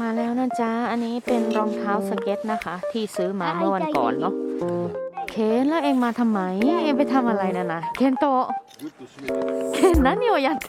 มาแล้วนะจ๊ะ อันนี้เป็นรองเท้าสเก็ตนะคะ ที่ซื้อมาเมื่อวันก่อนเนาะ เคนแล้วเองมาทำไม เองไปทำอะไรนะนะ เคนโต เคนนั่นนี่วยันเต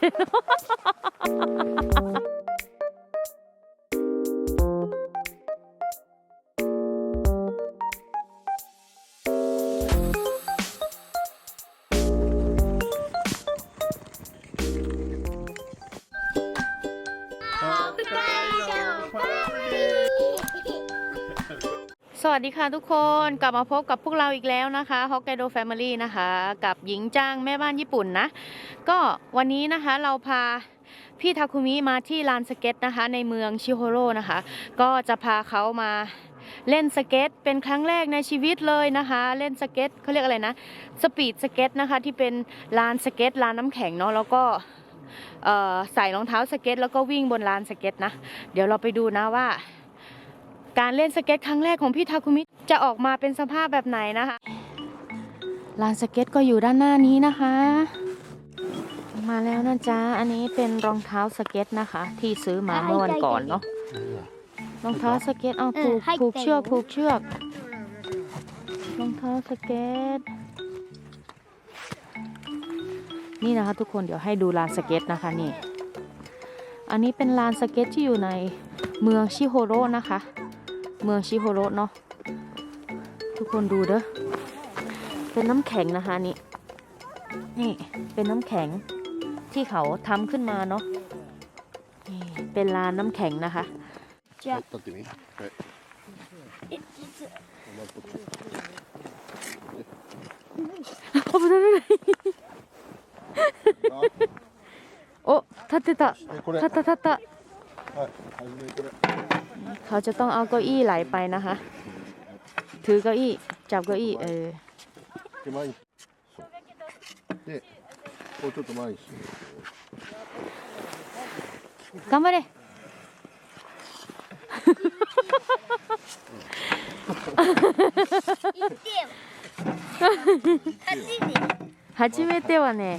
วัสดีค่ะทุกคนกลับมาพบกับพวกเราอีกแล้วนะคะฮอกไกโดแฟมิลี่นะคะ กับหญิงจ้างแม่บ้านญี่ปุ่นนะ ก็วันนี้นะคะเราพาพี่ทาคุมิมาที่ลานสเก็ตนะคะ ในเมืองชิโฮโร่นะคะ ก็จะพาเขามาเล่นสเก็ตเป็นครั้งแรกในชีวิตเลยนะคะ เล่นสเก็ตเขาเรียกอะไรนะสปีดสเก็ตนะคะที่เป็นลานสเก็ตลานน้ำแข็งเนาะแล้วก็ใส่รองเท้าสเก็ต แล้วก็วิ่งบนลานสเก็ตนะ เดี๋ยวเราไปดูนะว่า การเล่นสเก็ตครั้งแรกของพี่ทาคุมิจะออกมาเป็นสภาพแบบไหนนะคะลานสเก็ตก็อยู่ด้านหน้านี้นะคะ มาแล้วนะจ๊ะอันนี้เป็นรองเท้าสเก็ตนะคะ ที่ซื้อมาเมื่อวันก่อนเนาะรองเท้าสเก็ตเอาผูกเออให้ผูกเต็มเชือกผูกเชือกรองเท้าสเก็ตนี่นะคะ ทุกคนเดี๋ยวให้ดูลานสเก็ตนะคะนี่ อันนี้เป็นลานสเก็ตที่อยู่ในเมืองชิโฮโร่นะคะ เมืองชิโฮโร่เนาะ ทุกคนดูเด้อ เป็นน้ำแข็งนะคะนี่ นี่เป็นน้ำแข็งที่เขาทำขึ้นมาเนาะ นี่เป็นลานน้ำแข็งนะคะ じゃあ立ってみはいえ実止まっとく危ない危ないあお立ってたえこれ立った立ったはい初めこれ เขาจะต้องเอาเก้าอี้ไหลไปนะคะ ถือเก้าอี้ จับเก้าอี้ เออ 手前にそうでこうちょっと前にして頑張れ言ってよあっちで初めてはね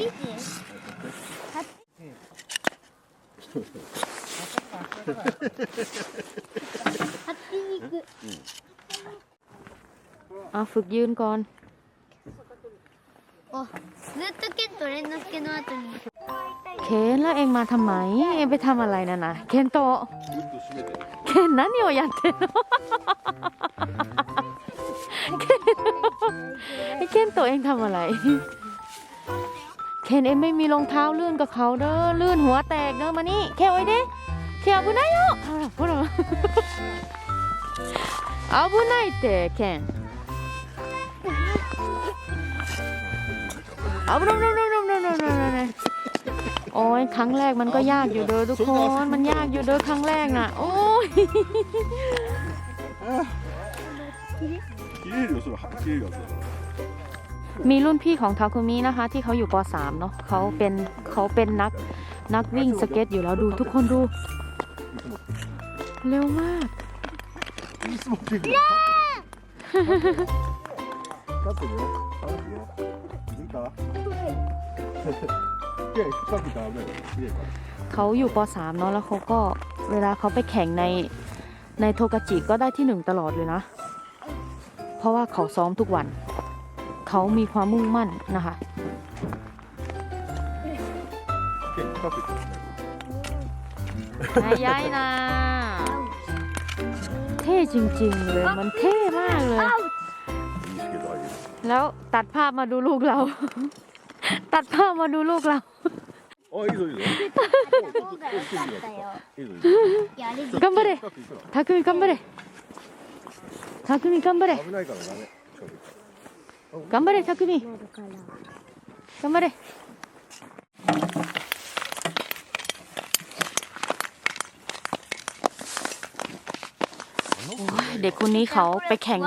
เอาฝึกยืนก่อน おずっとケンと連之助の後に เคนแล้วเองมาทำไม เองไปทำอะไรนะนะเคนโตะ ぐっと締めて เคน何をやってんのเคนไอ้เคนโตะเองทำอะไร เคนเองไม่มีรองเท้าลื่นกับเขาเด้อลื่นหัวแตกเด้อมานี่เคโอ้ยเด้เค 危ないよほらほら危ないってケン危ない危ない危ない危ない危ない危ないโอ้ยครั้งแรกมันก็ยากอยู่เด้อทุกคนมันยากอยู่เด้อครั้งแรกน่ะ โอ้ย 切れるよそれ切れるやつだから มีรุ่นพี่ของทาคุมินะคะ ที่เขาอยู่ป .3 เนาะเขาเป็นเขาเป็นนักนักวิ่งสเก็ตอยู่แล้วดูทุกคนดู เร็วมาก 26km. เขาอยู่ป .3 เนาะแล้วเขาก็เวลาเขาไปแข่งในในโทกาจิก็ได้ที่หนึ่งตลอดเลยนะ เพราะว่าเขาซ้อมทุกวัน เขามีความมุ่งมั่นนะคะ.ยย้ายนา เท่จริง ๆ เลยมันเท่มากเลย いいけどああいう แล้วตัดภาพมาดูลูกเรา ตัดภาพมาดูลูกเรา あいいぞいいぞそうだよかったよいいぞいいぞいやあれ頑張れ近く行くなたくみ頑張れたくみ頑張れ危ないからダメ近く行く頑張れたくみなるから頑張れ เด็กคนนี้เขาไปแข่ง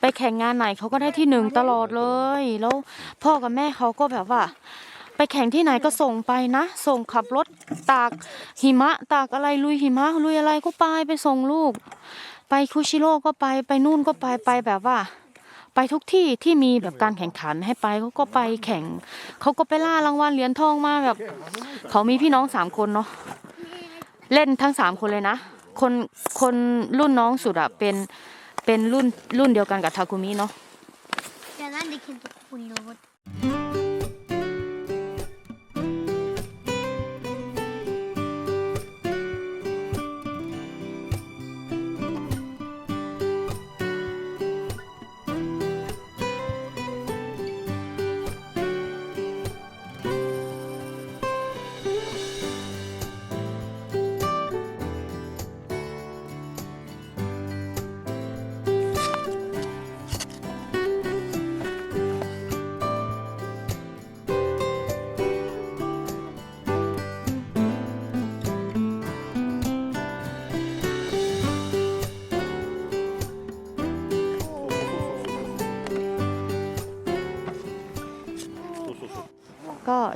ไปแข่งงานไหนเขาก็ได้ที่หนึ่งตลอดเลย แล้วพ่อกับแม่เขาก็แบบว่า ไปแข่งที่ไหนก็ส่งไปนะ ส่งขับรถตากหิมะ ตากอะไรลุยหิมะลุยอะไรก็ไปไปส่งลูก ไปคุชิโร่ก็ไปไปนู่นก็ไปไปแบบว่า ไปทุกที่ที่มีแบบการแข่งขันให้ไปเขาก็ไปแข่งเขาก็ไปล่ารางวัลเหรียญทองมาแบบ เขามีพี่น้องสามคนเนาะเล่นทั้งสามคนเลยนะ คนคนรุ่นน้องสุดอะเป็นเป็นรุ่นรุ่นเดียวกันกับทาคุมิเนาะ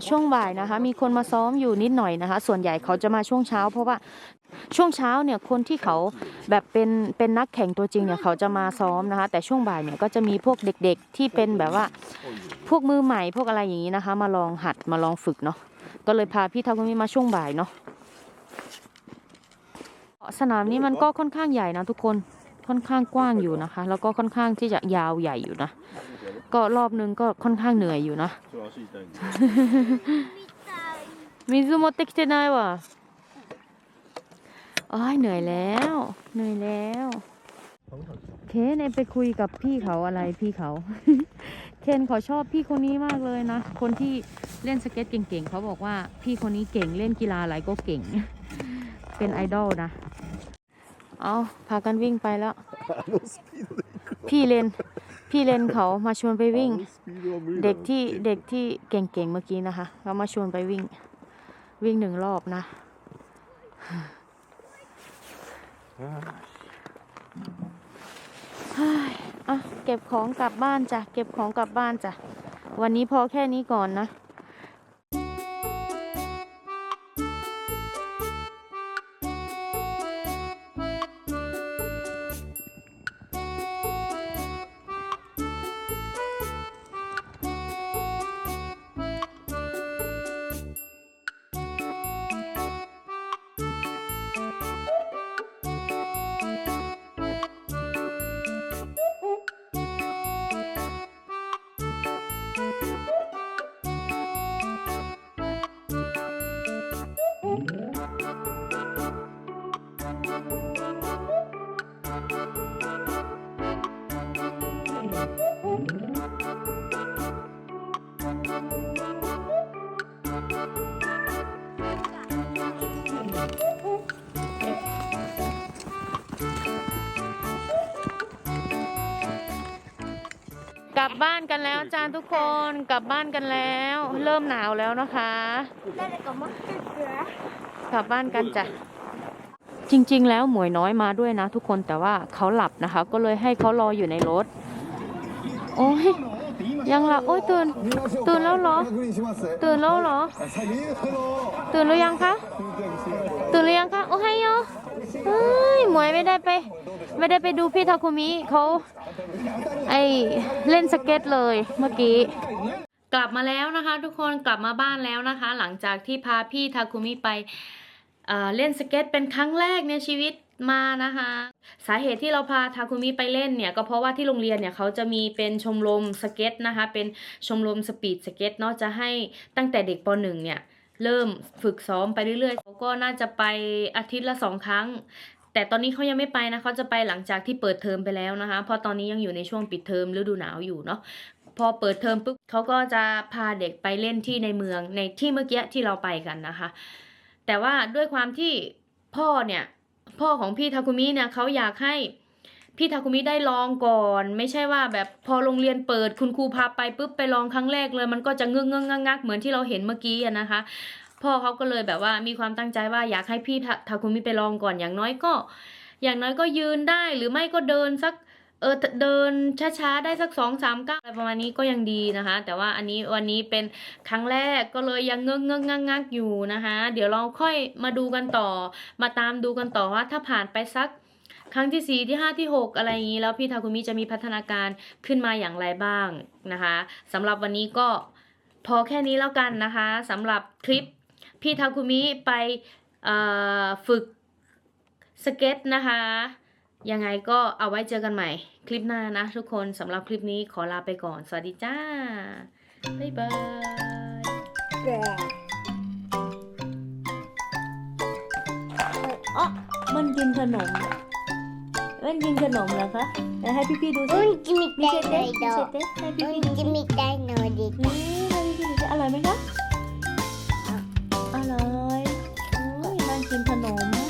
ช่วงบ่ายนะคะ มีคนมาซ้อมอยู่นิดหน่อยนะคะ ส่วนใหญ่เขาจะมาช่วงเช้า เพราะว่าช่วงเช้าเนี่ยคนที่เขาแบบเป็นเป็นนักแข่งตัวจริงเนี่ยเขาจะมาซ้อมนะคะ แต่ช่วงบ่ายเนี่ยก็จะมีพวกเด็กๆที่เป็นแบบว่าพวกมือใหม่พวกอะไรอย่างนี้นะคะ มาลองหัดมาลองฝึกเนาะก็เลยพาพี่ทาคุมิมาช่วงบ่ายเนาะสนามนี้มันก็ค่อนข้างใหญ่นะทุกคนค่อนข้างกว้างอยู่นะคะ แล้วก็ค่อนข้างที่จะยาวใหญ่อยู่นะ ก็รอบนึงก็ค่อนข้างเหนื่อยอยู่นะมิซูโมเตกเตนายวะอ้ยเหนื่อยแล้ว เหนื่อยแล้วเคนไปคุยกับพี่เขาอะไรพี่เขา เคนเขาชอบพี่คนนี้มากเลยนะ คนที่เล่นสเก็ตเก่งๆเขาบอกว่าพี่คนนี้เก่งเล่นกีฬาอะไรก็เก่ง เป็นไอดอลนะ เอาพากันวิ่งไปแล้ว พี่เลน พี่เลนเขามาชวนไปวิ่ง เด็กที่เด็กที่เก่งๆเมื่อกี้นะคะเขามาชวนไปวิ่ง วิ่งหนึ่งรอบนะอะเก็บของกลับบ้านจ้ะ เก็บของกลับบ้านจ้ะ วันนี้พอแค่นี้ก่อนนะ กลับบ้านกันแล้วจานทุกคนกลับบ้านกันแล้ว เริ่มหนาวแล้วนะคะ กลับบ้านกันจ้ะจริง ๆ แล้วหมวยน้อยมาด้วยนะ ทุกคนแต่ว่าเขาหลับนะคะ ก็เลยให้เขารออยู่ในรถ โอ้ยยังหลับโอ้ยตื่นตื่นแล้วเหรอ ตื่นแล้วเหรอ ตื่นหรือยังคะตื่นหรือยังคะโอ้ยโยเฮ้ยหมวยไม่ได้ไป ไม่ได้ไปดูพี่ทาคุมิเขาไอเล่นสเก็ตเลยเมื่อกี้ กลับมาแล้วนะคะ ทุกคนกลับมาบ้านแล้วนะคะ หลังจากที่พาพี่ทาคุมิไปเเล่นสเก็ตเป็นครั้งแรกในชีวิตมานะคะ สาเหตุที่เราพาทาคุมิไปเล่นเนี่ย ก็เพราะว่าที่โรงเรียนเนี่ยเขาจะมีเป็นชมรมสเก็ตนะคะ เป็นชมรมสปีดสเก็ตเนาะจะให้ตั้งแต่เด็กป .1 เนี่ยเริ่มฝึกซ้อมไปเรื่อยๆเขาก็น่าจะไปอาทิตย์ละสองครั้ง แต่ตอนนี้เขายังไม่ไปนะเขาจะไปหลังจากที่เปิดเทอมไปแล้วนะคะ เพราะตอนนี้ยังอยู่ในช่วงปิดเทอมฤดูหนาวอยู่เนาะพอเปิดเทอมปุ๊บเขาก็จะพาเด็กไปเล่นที่ในเมืองในที่เมื่อกี้ที่เราไปกันนะคะ แต่ว่าด้วยความที่พ่อเนี่ยพ่อของพี่ทาคุมิเนี่ยเขาอยากให้พี่ทาคุมิได้ลองก่อน ไม่ใช่ว่าแบบพอโรงเรียนเปิดคุณครูพาไปปุ๊บไปลองครั้งแรกเลย มันก็จะเงื้องเงื้องงักเหมือนที่เราเห็นเมื่อกี้นะคะ พ่อเขาก็เลยแบบว่ามีความตั้งใจว่าอยากให้พี่ทาคุมิไปลองก่อนอย่างน้อยก็ อย่างน้อยก็ยืนได้หรือไม่ก็เดินสักเออเดินช้าๆได้สักสองสามก้าวอะไรประมาณนี้ก็ยังดีนะคะ แต่ว่าอันนี้วันนี้เป็นครั้งแรกก็เลยยังเงื้องเงื้องักงักๆอยู่นะคะ เดี๋ยวเราค่อยมาดูกันต่อ มาตามดูกันต่อว่าถ้าผ่านไปสักครั้งที่สี่ที่ห้าที่หกอะไรอย่างนี้ แล้วพี่ทาคุมิจะมีพัฒนาการขึ้นมาอย่างไรบ้างนะคะสำหรับวันนี้ก็พอแค่นี้แล้วกันนะคะสำหรับคลิป พี่ทาคุมิไปฝึกสเก็ตนะคะ ยังไงก็เอาไว้เจอกันใหม่ คลิปหน้านะทุกคนสำหรับคลิปนี้ขอลาไปก่อน สวัสดีจ้า บ๊ายบายอ๋อมันกินขนม มันกินขนมเหรอคะให้พี่พี่ดูสิมันกินมีแต่หน่อยดิกมันกินมีแต่หน่อยดิอืมให้พี่พี่ดูสิอร่อยไหมคะ อร่อยโอ้ยนั่งกินขนม